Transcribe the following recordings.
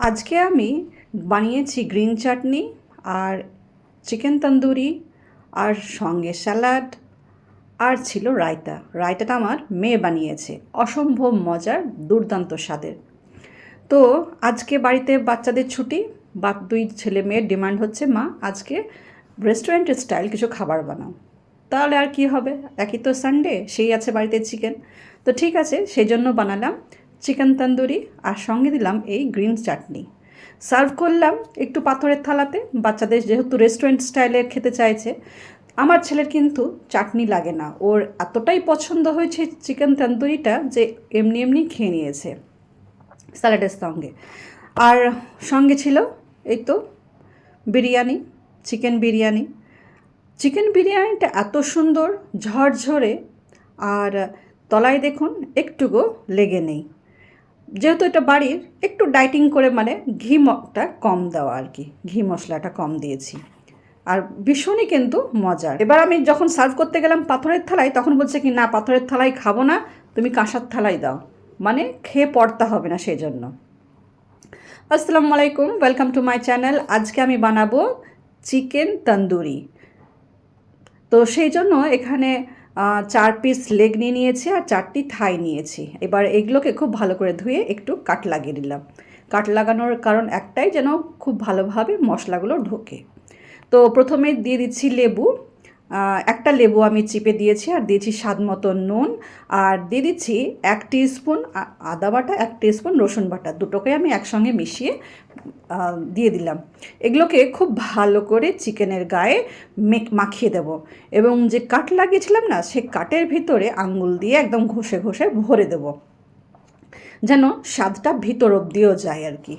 আজকে আমি বানিয়েছি গ্রিন চাটনি আর চিকেন তন্দুরি আর সঙ্গে স্যালাড আর ছিল রায়তা। রায়তাটা আমার মেয়ে বানিয়েছে। অসম্ভব মজার, দুর্দান্ত স্বাদের। তো আজকে বাড়িতে বাচ্চাদের ছুটি, বা দুই ছেলে মেয়ের ডিমান্ড হচ্ছে, মা, আজকে রেস্টুরেন্টের স্টাইল কিছু খাবার বানাও। তাহলে আর কি হবে? একই তো সানডে সেই আছে বাড়িতে চিকেন তো ঠিক আছে, সেই জন্য বানালাম। চিকেন তন্দুরি আর সঙ্গে দিলাম এই গ্রিন চাটনি। সার্ভ করলাম একটু পাথরের থালাতে। বাচ্চাদের যেহেতু রেস্টুরেন্ট স্টাইলের খেতে চাইছে, আমার ছেলের কিন্তু চাটনি লাগে না। ওর এতটাই পছন্দ হয়েছে চিকেন তন্দুরিটা যে এমনি এমনি খেয়ে নিয়েছে স্যালাডের সঙ্গে। আর সঙ্গে ছিল এই তো বিরিয়ানি, চিকেন বিরিয়ানি। চিকেন বিরিয়ানিটা এত সুন্দর, ঝরঝরে, আর তলায় দেখুন একটুকু লেগে নেই। যেহেতু এটা বাড়ির, একটু ডাইটিং করে মানে ঘি মটা কম দেওয়া আর কি। ঘি মশলাটা কম দিয়েছি। আর ভীষণই কিন্তু মজার। এবার আমি যখন সার্ভ করতে গেলাম পাথরের থালায়, তখন বলছে কি, না, পাথরের থালায় খাব না, তুমি কাঁসার থালায় দাও। মানে খেয়ে পড়তে হবে না সেই জন্য আসসালামু আলাইকুম, ওয়েলকাম টু মাই চ্যানেল। আজকে আমি বানাবো চিকেন তন্দুরি। তো সেই জন্য এখানে চার পিস লেগ নিয়ে নিয়েছি আর চারটি থাই নিয়েছি। এবার এগুলোকে খুব ভালো করে ধুয়ে একটু কাট লাগিয়ে দিলাম কাট লাগানোর কারণ একটাই যেন খুব ভালোভাবে মশলাগুলো ঢোকে। তো প্রথমে দিয়ে দিচ্ছি লেবু। একটা লেবু আমি চিপে দিয়েছি আর দিয়েছি স্বাদ মতো নুন। আর দিয়ে দিচ্ছি এক স্পুন আদা বাটা, এক স্পুন রসুন বাটা। দুটোকে আমি একসঙ্গে মিশিয়ে দিয়ে দিলাম। এগুলোকে খুব ভালো করে চিকেনের গায়ে মাখিয়ে দেব। এবং যে কাট লাগিয়েছিলাম না, সে কাটের ভিতরে আঙ্গুল দিয়ে একদম ঘষে ঘষে ভরে দেব। যেন স্বাদটা ভিতর অব্দিও যায় আর কি।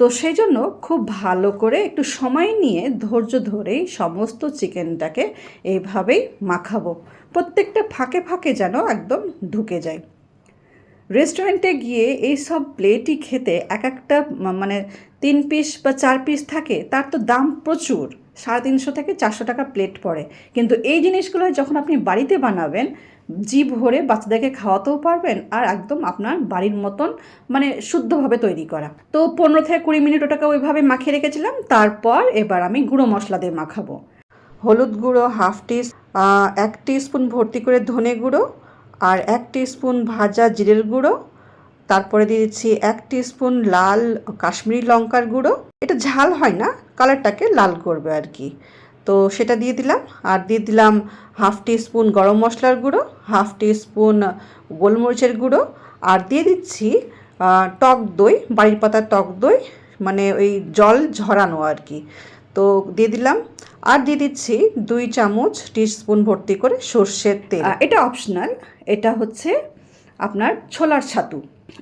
তো সেই জন্য খুব ভালো করে একটু সময় নিয়ে ধৈর্য ধরেই সমস্ত চিকেনটাকে এইভাবেই মাখাবো। প্রত্যেকটা ফাঁকে ফাঁকে যেন একদম ঢুকে যায়। রেস্টুরেন্টে গিয়ে এই সব প্লেটই খেতে এক একটা মানে তিন পিস বা চার পিস থাকে, তার তো দাম প্রচুর। সাড়ে তিনশো থেকে চারশো টাকা প্লেট পড়ে। কিন্তু এই জিনিসগুলো যখন আপনি বাড়িতে বানাবেন জি ভরে বাচ্চাদেরকে খাওয়াতেও পারবেন আর একদম আপনার বাড়ির মতন মানে শুদ্ধভাবে তৈরি করা। তো পনেরো থেকে কুড়ি মিনিট ওটাকে ওইভাবে মাখিয়ে রেখেছিলাম, তারপর এবার আমি গুঁড়ো মশলা দিয়ে মাখাবো। হলুদ গুঁড়ো হাফ টি এক স্পুন ভর্তি করে ধনে গুঁড়ো আর এক স্পুন ভাজা জিরের গুঁড়ো। তারপরে দিয়ে দিচ্ছি এক স্পুন লাল কাশ্মীরি লঙ্কার গুঁড়ো। এটা ঝাল হয় না, কালারটাকে লাল করবে আর কি। তো সেটা দিয়ে দিলাম। আর দিয়ে দিলাম হাফ স্পুন গরম মশলার গুঁড়ো, হাফ স্পুন গোলমরিচের গুঁড়ো, আর দিয়ে দিচ্ছি টক দই, বাড়ির পাতার টক দই মানে ওই জল ঝরানো আর কি। তো দিয়ে দিলাম। আর দিয়ে দিচ্ছি দুই চামচ স্পুন ভর্তি করে সর্ষের তেল। এটা অপশনাল এটা হচ্ছে আপনার ছোলার ছাতু।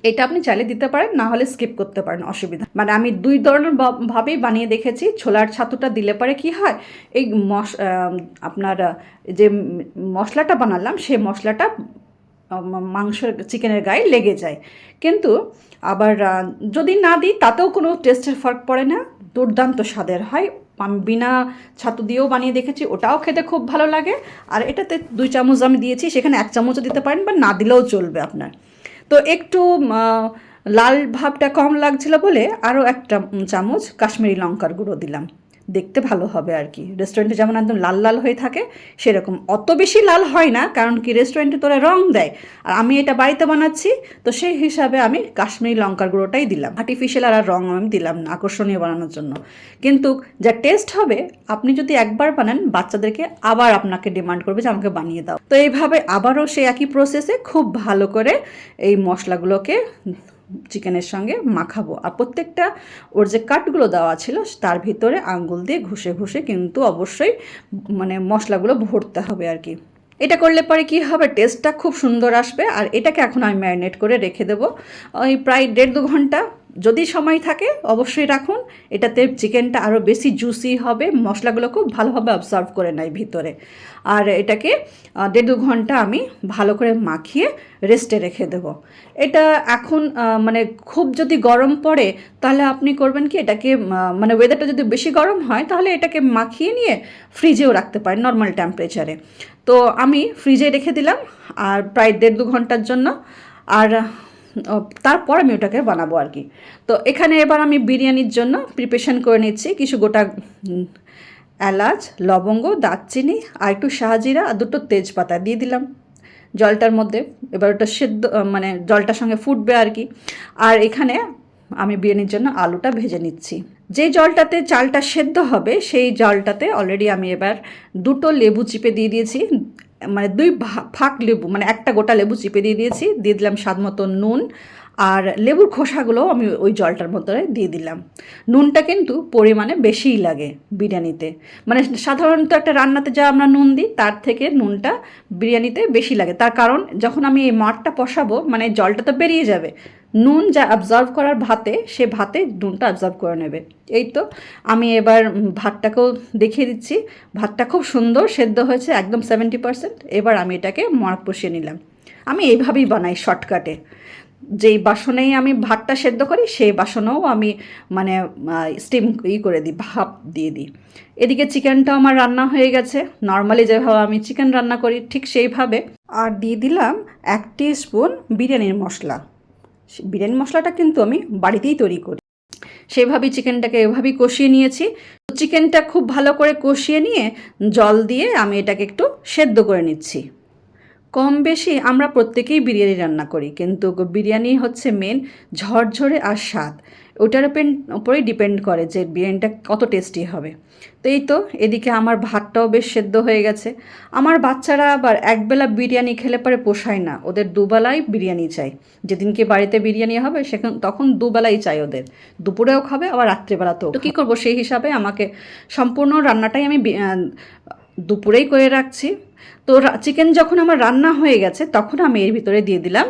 এটা আপনি চাইলে দিতে পারেন, না হলে স্কিপ করতে পারেন, অসুবিধা। মানে আমি দুই ধরনের ভাবেই বানিয়ে দেখেছি। ছোলার ছাতুটা দিলে পরে কি হয়, এই মশ আপনার যে মশলাটা বানালাম সেই মশলাটা মাংসের, চিকেনের গায়ে লেগে যায়। কিন্তু আবার যদি না দিই, তাতেও কোনো টেস্টের ফার্ক পড়ে না, দুর্দান্ত স্বাদের হয়। আমি বিনা ছাতু দিয়েও বানিয়ে দেখেছি, ওটাও খেতে খুব ভালো লাগে। আর এটাতে দুই চামচ আমি দিয়েছি, সেখানে এক চামচও দিতে পারেন বা না দিলেও চলবে আপনার। তো একটু লাল ভাবটা কম লাগছিল বলে আরও একটা চামচ কাশ্মীরি লঙ্কার গুঁড়ো দিলাম। দেখতে ভালো হবে আর কি। রেস্টুরেন্টে যেমন একদম লাল লাল হয়ে থাকে, সেরকম। অত বেশি লাল হয় না, কারণ কি রেস্টুরেন্টে তোরা রং দেয়। আর আমি এটা বাড়িতে বানাচ্ছি, তো সেই হিসাবে আমি কাশ্মীরি লঙ্কার গুঁড়োটাই দিলাম। আর্টিফিশিয়াল আর রং আমি দিলাম না, আকর্ষণীয় বানানোর জন্য। কিন্তু যা টেস্ট হবে, আপনি যদি একবার বানান, বাচ্চাদেরকে আবার আপনাকে ডিমান্ড করবে যে আমাকে বানিয়ে দাও। তো এইভাবে আবারও সেই একই প্রসেসে খুব ভালো করে এই মশলাগুলোকে চিকেনের সঙ্গে মাখাবো। আর প্রত্যেকটা ওর যে কাটগুলো দেওয়া ছিল, তার ভিতরে আঙ্গুল দিয়ে ঘুষে ঘুষে কিন্তু অবশ্যই মানে মশলাগুলো ভরতে হবে আর কি। এটা করলে পরে কি হবে? টেস্টটা খুব সুন্দর আসবে। আর এটাকে এখন আমি ম্যারিনেট করে রেখে দেবো। ওই প্রায় দেড় দু ঘণ্টা যদি সময় থাকে, অবশ্যই রাখুন। এটাতে চিকেনটা আরও বেশি জুসি হবে, মশলাগুলো খুব ভালোভাবে অবজার্ভ করে নেয় ভিতরে। আর এটাকে দেড় দু ঘণ্টা আমি ভালো করে মাখিয়ে রেস্টে রেখে দেব। এটা এখন মানে খুব যদি গরম পড়ে, তাহলে আপনি করবেন কি, এটাকে মানে ওয়েদারটা যদি বেশি গরম হয়, তাহলে এটাকে মাখিয়ে নিয়ে ফ্রিজেও রাখতে পারেন নর্মাল টেম্পারেচারে তো আমি ফ্রিজে রেখে দিলাম, আর প্রায় দেড় দু ঘণ্টার জন্য। আর তারপর আমি ওটাকে বানাবো আর কি। তো এখানে এবার আমি বিরিয়ানির জন্য প্রিপারেশন করে নিচ্ছি। কিছু গোটা এলাচ, লবঙ্গ, দারচিনি আর একটু শাহজিরা আর দুটো তেজপাতা দিয়ে দিলাম। জলটার মধ্যে। এবার ওটা সেদ্ধ মানে জলটার সঙ্গে ফুটবে আর কি। আর এখানে আমি বিরিয়ানির জন্য আলুটা ভেজে নিচ্ছি। যে জলটাতে চালটা সেদ্ধ হবে, সেই জলটাতে অলরেডি আমি এবার দুটো লেবু চিপে দিয়ে দিয়েছি। মানে দুই ফাঁক লেবু মানে একটা গোটা লেবু চিপে দিয়ে দিয়েছি, দিয়ে দিলাম স্বাদ মতো নুন, আর লেবুর খোসাগুলো আমি ওই জলটার মধ্যে দিয়ে দিলাম। নুনটা কিন্তু পরিমাণে বেশিই লাগে বিরিয়ানিতে। মানে সাধারণত একটা রান্নাতে যা আমরা নুন দিই, তার থেকে নুনটা বিরিয়ানিতে বেশি লাগে। তার কারণ যখন আমি এই মাঠটা পশাবো মানে জলটা তো বেরিয়ে যাবে নুন যা অ্যাবজর্ভ করার ভাতে, সে ভাতে নুনটা অ্যাবজর্ভ করে নেবে। এই তো আমি এবার ভাতটাকেও দেখিয়ে দিচ্ছি। ভাতটা খুব সুন্দর, সেদ্ধ হয়েছে একদম সেভেন্টি পার্সেন্ট এবার আমি এটাকে মড় বসিয়ে নিলাম। আমি এইভাবেই বানাই শর্টকাটে যেই বাসনেই আমি ভাতটা সেদ্ধ করি, সেই বাসনেও আমি মানে স্টিম ই করে দিই, ভাপ দিয়ে দিই। এদিকে চিকেনটাও আমার রান্না হয়ে গেছে। নর্মালি যেভাবে আমি চিকেন রান্না করি, ঠিক সেইভাবে। আর দিয়ে দিলাম এক স্পুন বিরিয়ানির মশলা। বিরিয়ানি মশলাটা কিন্তু আমি বাড়িতেই তৈরি করি। সেভাবেই চিকেনটাকে এভাবেই কষিয়ে নিয়েছি। তো চিকেনটা খুব ভালো করে কষিয়ে নিয়ে জল দিয়ে আমি এটাকে একটু সেদ্ধ করে নিচ্ছি। কম বেশি আমরা প্রত্যেকেই বিরিয়ানি রান্না করি, কিন্তু বিরিয়ানি হচ্ছে মেন ঝরঝরে আর স্বাদ। ওটার উপরেই ডিপেন্ড করে যে বিরিয়ানিটা কত টেস্টি হবে। তো এই তো এদিকে আমার ভাতটাও বেশ সেদ্ধ হয়ে গেছে। আমার বাচ্চারা আবার একবেলা বিরিয়ানি খেলে পরে পোষায় না ওদের দুবেলাই বিরিয়ানি চাই। যেদিনকে বাড়িতে বিরিয়ানি হবে সেখান তখন দুবেলাই চাই ওদের। দুপুরেও খাবে আবার রাত্রেবেলাতেও তো কী করব সেই হিসাবে আমাকে সম্পূর্ণ রান্নাটাই আমি দুপুরেই করে রাখছি। তো চিকেন যখন আমার রান্না হয়ে গেছে তখন আমি এর ভিতরে দিয়ে দিলাম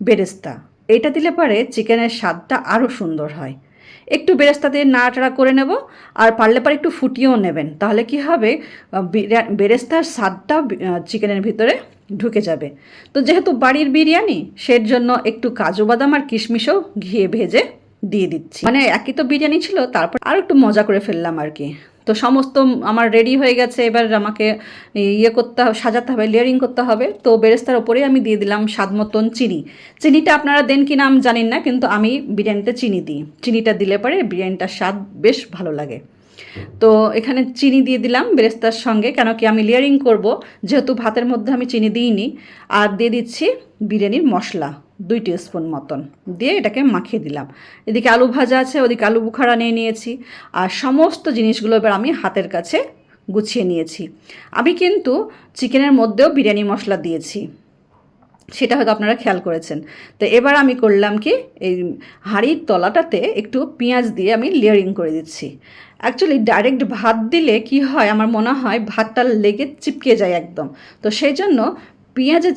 বেরেস্তা। এটা দিলে পরে চিকেনের স্বাদটা আরও সুন্দর হয়। একটু বেরেস্তা দিয়ে নাড়াটাড়া করে নেব, আর পারলে পরে একটু ফুটিয়েও নেবেন। তাহলে কি হবে বেরেস্তার স্বাদটা চিকেনের ভিতরে ঢুকে যাবে। তো যেহেতু বাড়ির বিরিয়ানি সের জন্য একটু কাজু বাদাম আর কিশমিশও ঘিয়ে ভেজে দিয়ে দিচ্ছি। মানে একই তো বিরিয়ানি ছিল, তারপর আর একটু মজা করে ফেললাম আর কি। তো সমস্ত আমার রেডি হয়ে গেছে। এবার আমাকে ইয়ে করতে হবে, সাজাতে হবে লেয়ারিং করতে হবে। তো বেরেস্তার ওপরেই আমি দিয়ে দিলাম স্বাদ মতন চিনি। চিনিটা আপনারা দেন কি না আমি জানি না, কিন্তু আমি বিরিয়ানিতে চিনি দিই। চিনিটা দিলে পরে বিরিয়ানিটার স্বাদ বেশ ভালো লাগে। তো এখানে চিনি দিয়ে দিলাম বেরেস্তার সঙ্গে, কেন কি আমি লেয়ারিং করব। যেহেতু ভাতের মধ্যে আমি চিনি দিইনি, আর দিয়ে দিচ্ছি বিরিয়ানির মশলা। দুই স্পুন মতন। দিয়ে এটাকে মাখিয়ে দিলাম। এদিকে আলু ভাজা আছে, ওদিকে আলু বুখারা নিয়ে নিয়েছি। আর সমস্ত জিনিসগুলো এবার আমি হাতের কাছে গুছিয়ে নিয়েছি। আমি কিন্তু চিকেনের মধ্যেও বিরিয়ানি মশলা দিয়েছি। সেটা হয়তো আপনারা খেয়াল করেছেন। তো এবার আমি করলাম কি, এই হাঁড়ির তলাটাতে একটু পেঁয়াজ দিয়ে আমি লেয়ারিং করে দিচ্ছি। অ্যাকচুয়ালি ডাইরেক্ট ভাত দিলে কি হয়, আমার মনে হয় ভাতটা লেগে চিপকে যায় একদম। তো সেই জন্য পেঁয়াজের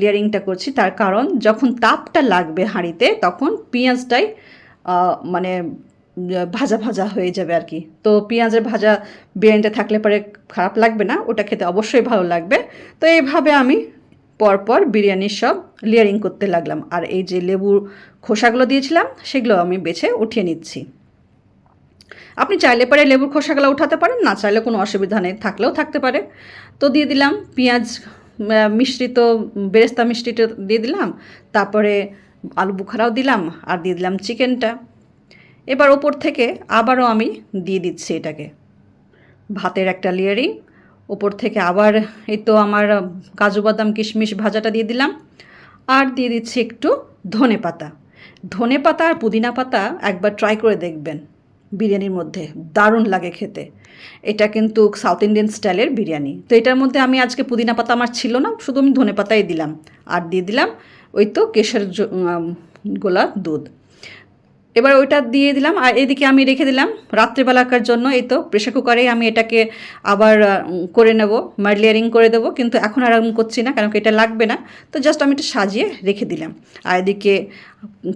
লেয়ারিংটা করছি। তার কারণ যখন তাপটা লাগবে হাঁড়িতে, তখন পেঁয়াজটাই মানে ভাজা ভাজা হয়ে যাবে আর কি। তো পেঁয়াজের ভাজা বিরিয়ানিতে থাকলে পরে খারাপ লাগবে না, ওটা খেতে অবশ্যই ভালো লাগবে। তো এইভাবে আমি পরপর বিরিয়ানির সব লেয়ারিং করতে লাগলাম। আর এই যে লেবুর খোসাগুলো দিয়েছিলাম, সেগুলো আমি বেছে উঠিয়ে নিচ্ছি। আপনি চাইলে পরে লেবুর খোসাগুলো উঠাতে পারেন, না চাইলে কোনো অসুবিধা নেই, থাকলেও থাকতে পারে। তো দিয়ে দিলাম পেঁয়াজ মিশ্রিত, বেরেস্তা মিষ্টিটা দিয়ে দিলাম, তারপরে আলু বুখারাও দিলাম আর দিয়ে দিলাম চিকেনটা। এবার ওপর থেকে আবারও আমি দিয়ে দিচ্ছি এটাকে। ভাতের একটা লেয়ারিং, ওপর থেকে আবার এই তো আমার কাজু বাদাম কিশমিশ ভাজাটা দিয়ে দিলাম। আর দিয়ে দিচ্ছি একটু ধনে পাতা। ধনে পাতা আর পুদিনা পাতা একবার ট্রাই করে দেখবেন। বিরিয়ানির মধ্যে। দারুণ লাগে খেতে। এটা কিন্তু সাউথ ইন্ডিয়ান স্টাইলের বিরিয়ানি। তো এটার মধ্যে আমি আজকে পুদিনা পাতা আমার ছিল না, শুধু আমি ধনে পাতাই দিলাম। আর দিয়ে দিলাম ওই তো কেশর গোলা দুধ। এবার ওইটা দিয়ে দিলাম, আর এদিকে আমি রেখে দিলাম রাত্রেবেলাকার জন্য। এই তো প্রেশার কুকারে আমি এটাকে আবার করে নেব লেয়ারিং করে দেবো, কিন্তু এখন আর এরকম করছি না, কারণ এটা লাগবে না। তো জাস্ট আমি এটা সাজিয়ে রেখে দিলাম। আর এদিকে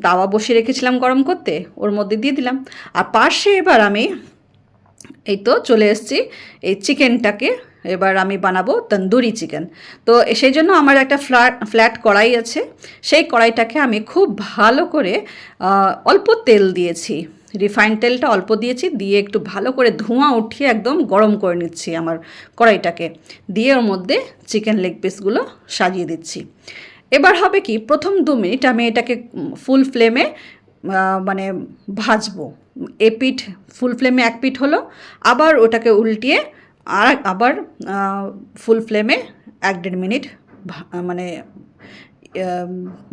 তাওয়া বসিয়ে রেখেছিলাম গরম করতে, ওর মধ্যে দিয়ে দিলাম। আর পাশে এবার আমি, এই তো চলে এসেছি, এই চিকেনটাকে এবার আমি বানাবো তন্দুরি চিকেন। তো সেই জন্য আমার একটা ফ্ল্যাট ফ্ল্যাট কড়াই আছে। সেই কড়াইটাকে আমি খুব ভালো করে অল্প তেল দিয়েছি। রিফাইন তেলটা অল্প দিয়েছি, দিয়ে একটু ভালো করে ধোঁয়া উঠিয়ে একদম গরম করে নিচ্ছি আমার কড়াইটাকে। দিয়ে ওর মধ্যে চিকেন লেগ পিসগুলো সাজিয়ে দিচ্ছি। এবার হবে কি, প্রথম দু মিনিট আমি এটাকে ফুল ফ্লেমে মানে ভাজবো। এ পিঠ ফুল ফ্লেমে এক পিঠ হলো। আবার ওটাকে উল্টিয়ে আর আবার ফুল ফ্লেমে এক দেড় মিনিট মানে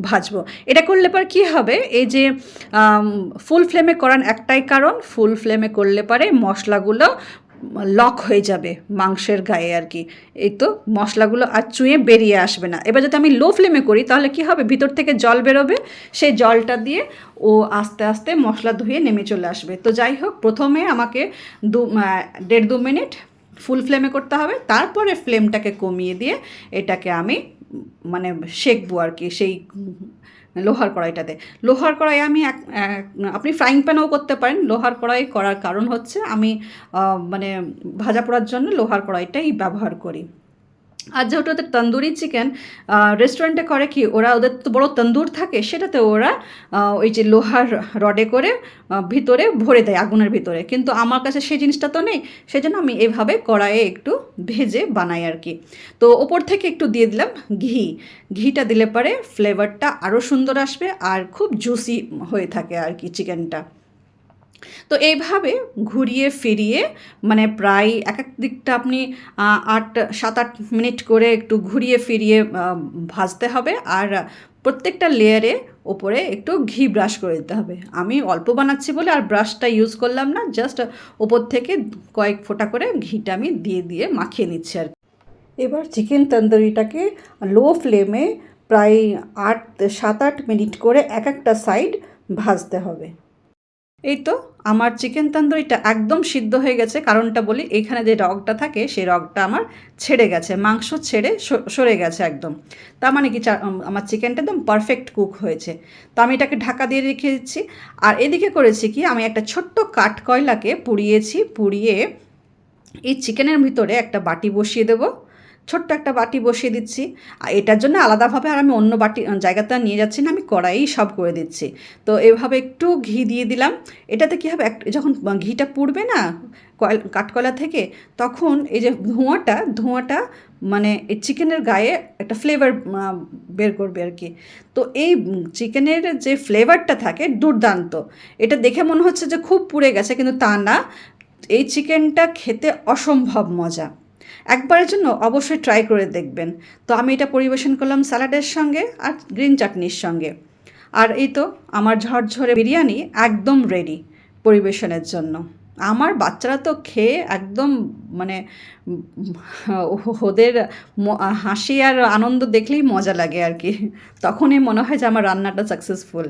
ভাজবো। এটা করলে পর কী হবে? এই যে ফুল ফ্লেমে করার একটাই কারণ ফুল ফ্লেমে করলে পরে মশলাগুলো লক হয়ে যাবে মাংসের গায়ে আর কি। এই তো মশলাগুলো আর চুঁয়ে বেরিয়ে আসবে না। এবার যদি আমি লো ফ্লেমে করি, তাহলে কি হবে? ভিতর থেকে জল বেরোবে, সেই জলটা দিয়ে ও আস্তে আস্তে মশলা ধুয়ে নেমে চলে আসবে। তো যাই হোক, প্রথমে আমাকে দু দেড় দু মিনিট ফুল ফ্লেমে করতে হবে। তারপরে ফ্লেমটাকে কমিয়ে দিয়ে এটাকে আমি মানে শেখবো আর কি, সেই লোহার কড়াইটাতে। লোহার কড়াই আমি এক আপনি ফ্রাইং প্যানেও করতে পারেন। লোহার কড়াই করার কারণ হচ্ছে আমি মানে ভাজা পড়ার জন্য লোহার কড়াইটাই ব্যবহার করি। আর যেহেতু ওদের তন্দুরি চিকেন রেস্টুরেন্টে করে কি ওরা ওদের তো বড় তন্দুর থাকে, সেটাতে ওরা ওই যে লোহার রডে করে ভিতরে ভরে দেয় আগুনের ভিতরে। কিন্তু আমার কাছে সেই জিনিসটা তো নেই, সেজন্য আমি এভাবে কড়াইয়ে একটু ভেজে বানাই আর কি। তো ওপর থেকে একটু দিয়ে দিলাম ঘি। ঘিটা দিলে পরে ফ্লেভারটা আরও সুন্দর আসবে আর খুব জুসি হয়ে থাকে আর কি চিকেনটা তো এইভাবে ঘুরিয়ে ফিরিয়ে মানে প্রায় এক এক দিকটা আপনি আট, সাত, আট মিনিট করে একটু ঘুরিয়ে ফিরিয়ে ভাজতে হবে। আর প্রত্যেকটা লেয়ারে ওপরে একটু ঘি ব্রাশ করে দিতে হবে। আমি অল্প বানাচ্ছি বলে আর ব্রাশটা ইউজ করলাম না জাস্ট ওপর থেকে কয়েক ফোঁটা করে ঘিটা আমি দিয়ে দিয়ে মাখিয়ে নিচ্ছি আর এবার চিকেন তন্দুরিটাকে লো ফ্লেমে প্রায় আট, সাত, আট মিনিট করে এক একটা সাইড ভাজতে হবে। এই তো, আমার চিকেন তন্দুরিটা একদম সিদ্ধ হয়ে গেছে। কারণটা বলি এইখানে যে রগটা থাকে, সেই রগটা আমার ছেড়ে গেছে, মাংস ছেড়ে সরে গেছে একদম। তার মানে কি আমার চিকেনটা একদম পারফেক্ট কুক হয়েছে। তো আমি এটাকে ঢাকা দিয়ে রেখে দিচ্ছি। আর এদিকে করেছি কি, আমি একটা ছোট্ট কাঠ কয়লাকে পুড়িয়েছি, পুড়িয়ে এই চিকেনের ভিতরে একটা বাটি বসিয়ে দেবো। ছোট্ট একটা বাটি বসিয়ে দিচ্ছি। আর এটার জন্য আলাদাভাবে আর আমি অন্য বাটি জায়গাতে নিয়ে যাচ্ছি না, আমি কড়াই সব করে দিচ্ছি। তো এভাবে একটু ঘি দিয়ে দিলাম। এটাতে কী হবে যখন ঘিটা পুড়বে না, কয়েল কাঠকয়লা থেকে, তখন এই যে ধোঁয়াটা ধোঁয়াটা মানে এই চিকেনের গায়ে একটা ফ্লেভার বের করবে আর কি। তো এই চিকেনের যে ফ্লেভারটা থাকে দুর্দান্ত। এটা দেখে মনে হচ্ছে যে খুব পুড়ে গেছে, কিন্তু তা না। এই চিকেনটা খেতে অসম্ভব মজা। একবারের জন্য অবশ্যই ট্রাই করে দেখবেন। তো আমি এটা পরিবেশন করলাম স্যালাডের সঙ্গে আর গ্রিন চাটনির সঙ্গে। আর এই তো আমার ঝরঝরে বিরিয়ানি একদম রেডি পরিবেশনের জন্য। আমার বাচ্চারা তো খেয়ে একদম মানে ওদের হাসি আর আনন্দ দেখলেই মজা লাগে আর কি। তখনই মনে হয় যে আমার রান্নাটা সাকসেসফুল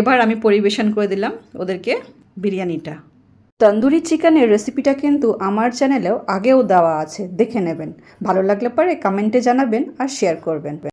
এবার আমি পরিবেশন করে দিলাম ওদেরকে বিরিয়ানিটা। তন্দুরি চিকেনের রেসিপিটা কিন্তু আমার চ্যানেলেও আগেও দেওয়া আছে, দেখে নেবেন। ভালো লাগলে পরে কমেন্টে জানাবেন আর শেয়ার করবেন।